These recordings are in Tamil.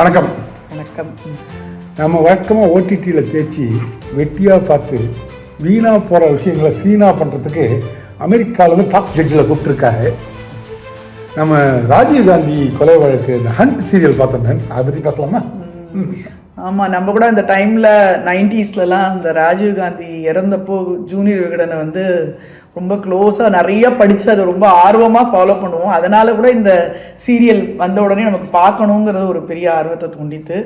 வணக்கம். வணக்கம். நம்ம வழக்கமாக ஓடிடியில் தேய்ச்சி வெட்டியாக பார்த்து வீணாக போகிற விஷயங்களை சீனாக பண்ணுறதுக்கு அமெரிக்காவிலேருந்து டாப் ஜட்ஜில் கூப்பிட்டுருக்காரு. நம்ம ராஜீவ் காந்தி கொலை வழக்கு இந்த ஹண்ட் சீரியல் பார்த்தோமே அதை பற்றி பேசலாமா? ஆமா நம்ம கூட அந்த டைம்ல நைன்டிஸ்லலாம் அந்த ராஜீவ் காந்தி இறந்தப்போ ஜூனியர் விகடனை வந்து ரொம்ப க்ளோஸா நிறைய படிச்சு அதை ரொம்ப ஆர்வமா ஃபாலோ பண்ணுவோம். அதனால கூட இந்த சீரியல் வந்த உடனே நமக்கு பார்க்கணுங்கிறது ஒரு பெரிய ஆர்வத்தை தூண்டித்து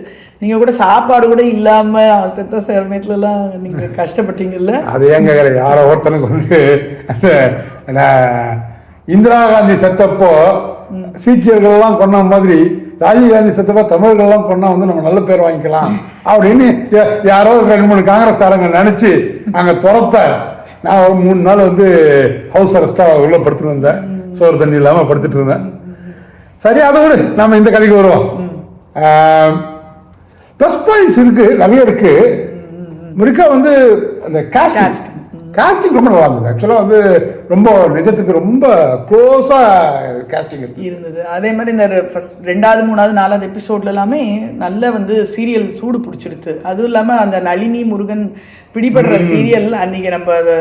நீங்க கூட சாப்பாடு கூட இல்லாம செத்த சமயத்துலலாம் நீங்க கஷ்டப்பட்டீங்கல்ல? அது ஏங்க யாரோ ஒருத்தனுக்கு வந்து அந்த இந்திரா காந்தி செத்தப்போ சீக்கியர்கள்லாம் கொன்ன மாதிரி ராஜீவ் காந்தி செத்தப்போ தமிழர்கள்லாம் கொன்னா வந்து நம்ம நல்ல பேர் வாங்கிக்கலாம் அப்படின்னு யாரோ ரெண்டு மூணு காங்கிரஸ்காரங்க நினைச்சு அங்க துரத்த நான் ஒரு மூணு நாள் வந்து ஹவுஸ் அரெஸ்டா உள்ள படுத்துட்டு இருந்தேன். சோறு தண்ணி இல்லாம படுத்துட்டு இருந்தேன். சரி அதை விடு. நம்ம இந்த கதைக்கு வருவோம். ப்ளஸ் பாயிண்ட்ஸ் இருக்கு நிறைய இருக்கு. முருக்கா வந்து அந்த Casting. காஸ்டிங் ரொம்ப நல்லா இருந்தது. ஆக்சுவலாக வந்து ரொம்ப நிஜத்துக்கு ரொம்ப க்ளோஸாக காஸ்டிங் இருந்தது. அதே மாதிரி இந்த ஃபஸ்ட் ரெண்டாவது மூணாவது நாலாவது எபிசோட்ல எல்லாமே நல்ல வந்து சீரியல் சூடு பிடிச்சிடுது அதுவும் இல்லாம அந்த நளினி முருகன் பிடிபடுற சீரியல் அன்னைக்கு நம்ம அதை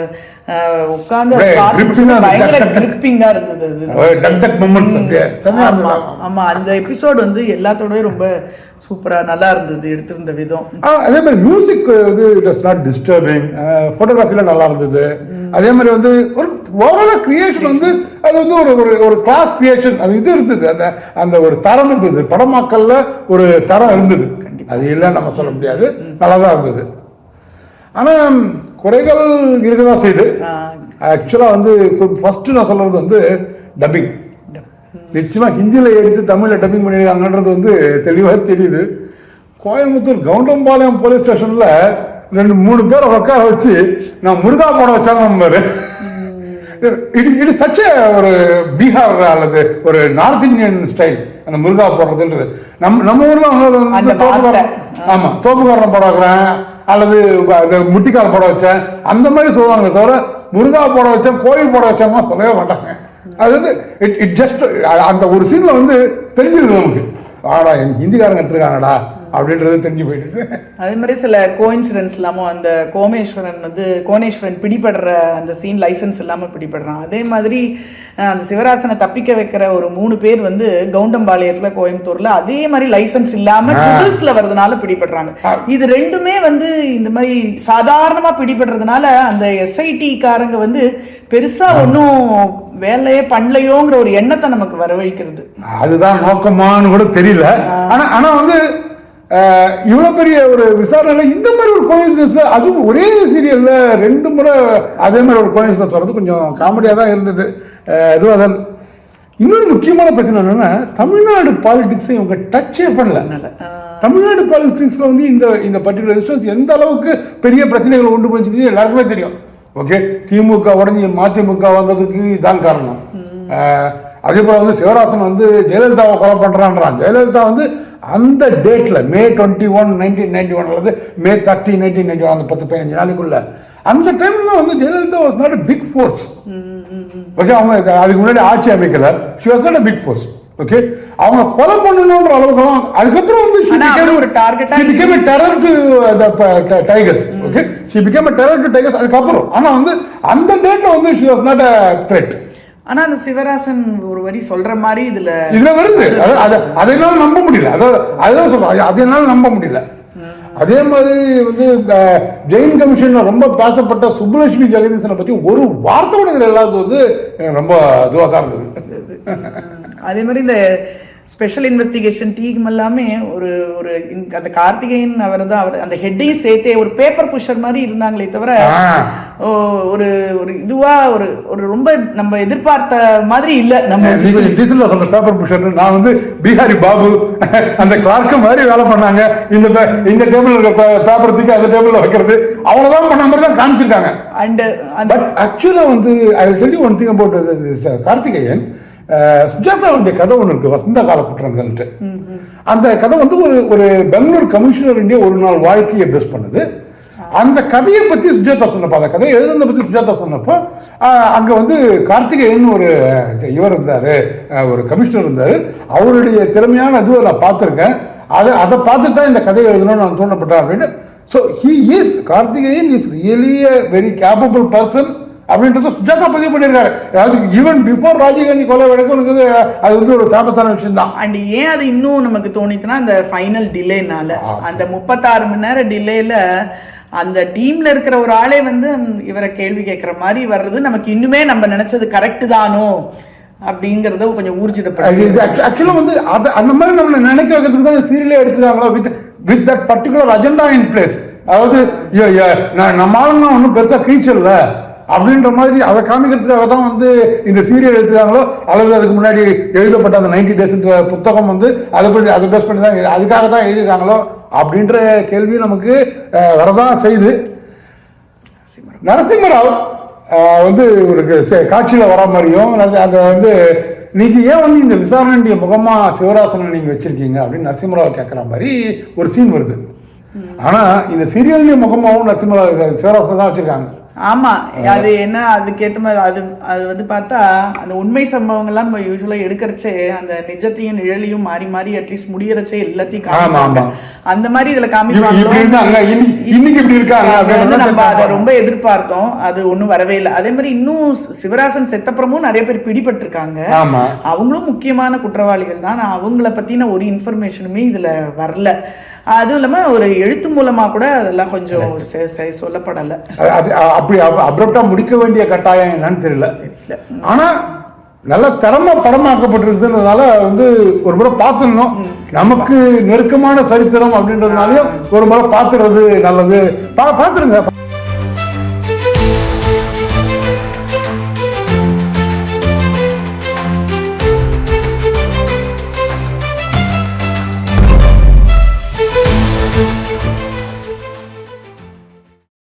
இருந்தது. பயங்கர. கிரிப்பிங்கா இருந்தது ஆமா அந்த எபிசோட் வந்து எல்லாத்தோடய ரொம்ப சூப்பரா நல்லா இருந்தது எடுத்திருந்த விதம். அதே மாதிரி மியூசிக் வந்து இட் வாஸ் நாட் டிஸ்டர்பிங் ஃபோட்டோகிராஃபிலாம் நல்லா இருந்தது. அதே மாதிரி வந்து ஒரு ஓவராலாக கிரியேஷன் வந்து அது வந்து ஒரு ஒரு ஒரு கிளாஸ் கிரியேஷன் அது இது இருந்தது. அந்த அந்த ஒரு தரம் இருந்தது. படமாக்கல்ல ஒரு தரம் இருந்தது. அது இல்லை நம்ம சொல்ல முடியாது. நல்லா தான் இருந்தது. ஆனால் குறைகள் இருக்க தான் செய்யுது ஆக்சுவலாக வந்து ஃபர்ஸ்ட் நான் சொல்றது வந்து டப்பிங் நிச்சயமா ஹிந்தியில் எடுத்து தமிழில் டப்பிங் பண்ணியிருக்காங்கன்றது வந்து தெளிவாக தெரியுது. கோயம்புத்தூர் கவுண்டம்பாளையம் போலீஸ் ஸ்டேஷனில் ரெண்டு மூணு பேரை உட்கார வச்சு நான் முருகா போட வச்சாங்க பாரு. இது இது சச்ச ஒரு பீகார் அல்லது ஒரு நார்த் இந்தியன் ஸ்டைல் அந்த முருகா போடுறதுன்றது. நம்ம நம்ம ஊர்ல அந்த தோப்புக்காரன் வார்த்தை. ஆமா தோப்புக்காரன் போட வைக்கிறேன். அல்லது முட்டிக்கால் போட வச்சேன். அந்த மாதிரி சொல்லுவாங்க தவிர முருகா போட வச்சேன் கோயில் போட வச்சேன்னா சொல்லவே மாட்டாங்க. அது வந்து இட் இட் ஜஸ்ட் அந்த ஒரு சீனில் வந்து தெரிஞ்சிருது நமக்கு. ஆடா ஹிந்திக்காரங்க எடுத்துருக்காங்கடா அப்படின்றது தெரிஞ்சு போயிடுது. அதே மாதிரி சில கோயின்சிடன்ஸ் இல்லாமல் அந்த கோமேஸ்வரன் வந்து கோணேஸ்வரன் பிடிபடுற அந்த சீன் லைசன்ஸ் இல்லாமல் பிடிபடுறான். அதே மாதிரி அந்த சிவராசனை தப்பிக்க வைக்கிற ஒரு மூணு பேர் வந்து கவுண்டம்பாளையத்தில் கோயம்புத்தூர்ல அதே மாதிரி லைசன்ஸ் இல்லாமல் புதுசில் வர்றதுனால பிடிபடுறாங்க. இது ரெண்டுமே வந்து இந்த மாதிரி சாதாரணமாக பிடிபடுறதுனால அந்த எஸ்ஐடி காரங்க வந்து பெருசா ஒன்றும் வேலையே பண்ணலையோங்கிற ஒரு எண்ணத்தை நமக்கு வரவழைக்கிறது. அதுதான் நோக்கமான்னு கூட தெரியல. ஆனா ஆனா வந்து அஹ், இவ்வளவு பெரிய ஒரு விசாரணையில இந்த மாதிரி ஒரு கோயின்சிடன்ஸ் அதுவும் ஒரே சீரியல்ல ரெண்டு முறை அதே மாதிரி ஒரு கோயின்சிடன்ஸ் வர்றது கொஞ்சம் காமெடியா தான் இருந்தது. அதான் இன்னொரு முக்கியமான பிரச்சனை என்னன்னா தமிழ்நாடு பாலிடிக்ஸை இவங்க டச்சே பண்ணல. தமிழ்நாடு பாலிடிக்ஸ்ல வந்து இந்த இந்த பர்டிகுலர் இன்ஸ்டன்ஸ் எந்த அளவுக்கு பெரிய பிரச்சனைகளை உண்டு போச்சுன்னு எல்லாருக்குமே தெரியும். ஓகே திமுக உடஞ்சி மதிமுக வந்ததுக்கு இதான் காரணம். அதே போல வந்து சிவராசன் வந்து ஜெயலலிதாவை கொலை பண்றான்றான். ஜெயலலிதா வந்து அந்த டேட்ல May twenty one nineteen ninety one அல்லது May thirty nineteen ninety one அந்த பத்து பதினஞ்சு நாளைக்குள்ள அந்த டைம்ல வந்து Jayalalithaa was not big force okay அவங்க அதுக்கு முன்னாடி ஆட்சி அமைக்கல. She was not big force okay அவங்க கொலை பண்ணணுன்ற அளவுக்கு அதுக்கப்புறம் வந்து ஒரு the uh, ti- tigers. Okay? She became a terror to tigers அதுக்கப்புறம். ஆனா வந்து அந்த டேட்ல வந்து she was not a threat. ஆனா அந்த சிவராசன் ஒரு வரி சொல்ற மாதிரி இதுல இதுல வருது. அது- அது அதனால நம்ப முடியல. அதாவது அதுதான் சொல்றேன். அது- அதனால நம்ப முடியல. அதே மாதிரி வந்து ஜெயின் கமிஷன்ல ரொம்ப பேசப்பட்ட சுப்புலட்சுமி ஜெகதீசனை பத்தி ஒரு வார்த்தை கூட இதுல இல்லாதது வந்து ரொம்ப இதுவாக தான் இருந்தது. அதே மாதிரி இந்த ஸ்பெஷல் இன்வெஸ்டிகேஷன் டீம் எல்லாமே ஒரு ஒரு அந்த கார்த்திகேயன் அவர் தான் அவர் அந்த ஹெட்டையும் சேர்த்தே ஒரு பேப்பர் புஷர் மாதிரி இருந்தாங்களே தவிர ஒரு ஒரு இதுவா ஒரு ஒரு ரொம்ப நம்ம எதிர்பார்த்த மாதிரி இல்ல. நம்ம டீசெண்டா சொல்ற பேப்பர் புஷர் நான் வந்து பீகாரி பாபு அந்த கிளார்க்கு மாதிரி வேலை பண்ணாங்க. இந்த இந்த டேபிள் இருக்க பேப்பர் தூக்கி அந்த டேபிள்ல வைக்கிறது. அவ்வளவுதான் பண்ண மாதிரி தான் காமிச்சிருக்காங்க. அண்ட் அந்த பட் ஆக்சுவலா வந்து I tell you one thing about Karthikeyan சுஜாதாவுடைய கதை ஒன்று இருக்கு வசந்த கால குற்றங்கள்ட்டு அந்த கதை வந்து ஒரு ஒரு பெங்களூர் கமிஷனர் ஒரு நாள் வாழ்க்கையை பேஸ் பண்ணுது. அந்த கதையை பத்தி சுஜாதா சொன்னப்போ அந்த கதையை எழுதுனதை பத்தி சுஜாதா சொன்னப்போ அங்கே அங்க வந்து கார்த்திகேயன் ஒரு இவர் இருந்தார் ஒரு கமிஷனர் இருந்தார். அவருடைய திறமையான இதுவை நான் பார்த்துருக்கேன். அதை அதை பார்த்துட்டு தான் இந்த கதையை எழுதணும்னு நான் தூண்டப்பட்டேன் அப்படின்னு. So he is Karthikeyan is really a very capable person அப்படின்றத சுஜாதா பதிவு பண்ணியிருக்காரு. அதாவது ஈவன் பிஃபோர் ராஜீவ்காந்தி கொலை வழக்கு அது வந்து ஒரு ஃபேமஸான விஷயம் தான் அண்ட் ஏன் அது இன்னும் நமக்கு தோணிச்சுன்னா அந்த ஃபைனல் டிலேனால. அந்த முப்பத்தாறு மணி நேரம் டிலேல அந்த டீம்ல இருக்கிற ஒரு ஆளே வந்து இவரை கேள்வி கேட்குற மாதிரி வர்றது நமக்கு இன்னுமே நம்ம நினைச்சது கரெக்ட் தானோ? அப்படிங்கறத கொஞ்சம் ஊர்ஜிதப்படுது ஆக்சுவலாக வந்து அது அந்த மாதிரி நம்மளை நினைக்க வைக்கிறதுக்கு தான் சீரியலே எடுத்துருக்காங்களோ? With with that particular agenda in place அதாவது நம்ம ஆளுங்க ஒன்றும் பெருசாக கிழிச்சிடல அப்படின்ற மாதிரி அதை காமிக்கிறதுக்காக தான் வந்து இந்த சீரியல் எடுத்துருக்காங்களோ அல்லது அதுக்கு முன்னாடி எழுதப்பட்ட அந்த நைன்டி டேஸ்ன்ற புத்தகம் வந்து அதை பற்றி அதை பேஸ் பண்ணி தான் அதுக்காக தான் எழுதியிருக்காங்களோ அப்படின்ற கேள்வி நமக்கு வரதான் செய்யுது. நரசிம்மராவ் வந்து ஒரு காட்சியில வர மாதிரியும் அந்த வந்து நீங்க ஏன் வந்து இந்த விசாரணைய முகமா சிவராசனை நீங்க வச்சிருக்கீங்க? அப்படின்னு நரசிம்மராவ் கேட்குற மாதிரி ஒரு சீன் வருது. ஆனா இந்த சீரியல்லையும் முகமாவும் நரசிம்மராவ் சிவராசன் தான் வச்சிருக்காங்க. ஆமா அது என்ன அதுக்கேத்த மாதிரி அது அது வந்து பார்த்தா அந்த உண்மை சம்பவங்கள்லாம் நம்ம யூஸ்வலா எடுக்கிறச்சே அந்த நிஜத்தையும் நிழலையும் மாறி மாறி அட்லீஸ்ட் முடியறச்சே எல்லாத்தையும் காமிப்பாங்க. அந்த மாதிரி இதுல காமிப்பாங்க இருக்காங்க நம்ம அதை ரொம்ப எதிர்பார்த்தோம். அது ஒண்ணும் வரவே இல்லை. அதே மாதிரி இன்னும் சிவராசன் செத்தப்புறமும் நிறைய பேர் பிடிபட்டிருக்காங்க. ஆமா. அவங்களும் முக்கியமான குற்றவாளிகள் தான். அவங்கள பத்தின ஒரு இன்ஃபர்மேஷனுமே இதுல வரல. அதுவும் இல்லாம ஒரு எழுத்து மூலமா கூட அதெல்லாம் கொஞ்சம் ச- ச- சொல்லப்படல. அது- அப்படி அப்ரப்டா முடிக்க வேண்டிய கட்டாயம் என்னன்னு தெரியல. ஆனா நல்ல திறமை படமாக்கப்பட்டிருக்குன்றதுனால வந்து ஒரு முறை பார்த்துடணும். நமக்கு நெருக்கமான சரித்திரம் அப்படின்றதுனாலயும் ஒரு முறை பார்த்துறது நல்லது. பா பார்த்துருங்க.